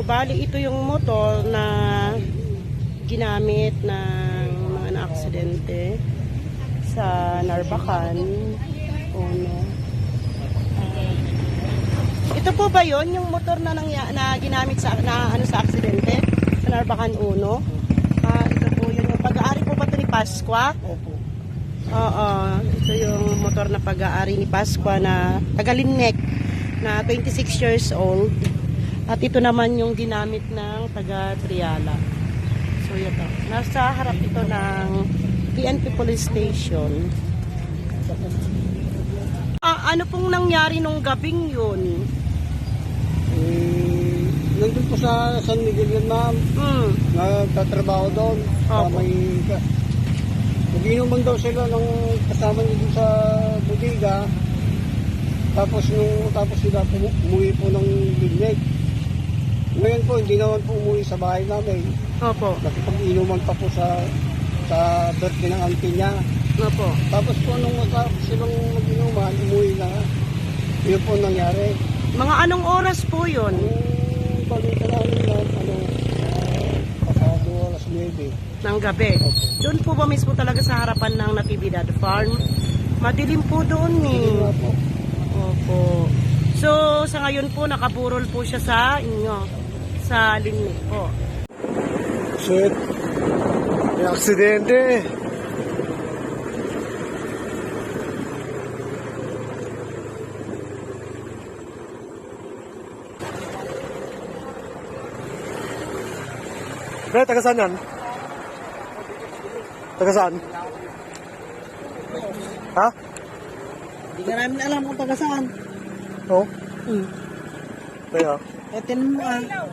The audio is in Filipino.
So, bali ito yung motor na ginamit ng mga na-aksidente sa Narbacan. Uno. Ah, ito po ba yon yung motor na, nangya, na ginamit sa na ano sa aksidente sa Narbacan Uno? Ah, ito po yun. Pag-aari po ba ito ni Pasqua? Opo. Oo, ito yung motor na pag-aari ni Pasqua na taga-Linnek na 26 years old. At ito naman yung ginamit ng taga-Triala. So ito, nasa harap ito ng PNP Police Station. Ah, ano pong nangyari nung gabing yun? Eh, nandun po sa San Miguel yun, ma'am. Hmm, Nagtatrabaho doon. Sa Opo. may... Naginuman daw sila ng kasama dun sa bodega. Tapos nung tapos sila pumu- umuwi po ng Bigleg. Ngayon po, hindi naman po umuwi sa bahay namin. opo, Nakipag-inuman pa po sa sa birthday ng auntie niya. opo. Tapos po nung matapos silang mag-inuman, umuwi na. Yun po nangyari. Mga anong oras po yun? Yung balita namin na, ano, pasado alas 9. ng gabi. Doon po ba mismo talaga sa harapan ng Natividad Farm? Madilim po doon eh. nga po. Opo. Sa ngayon po, nakaburol po siya sa inyo. Sa linik po. Shit. May aksidente. Pre, taga saan yan? Taga saan? Ha? Hindi ka namin alam kung taga saan. Oo. Hmm. Kaya? Eh, tinan mo ah.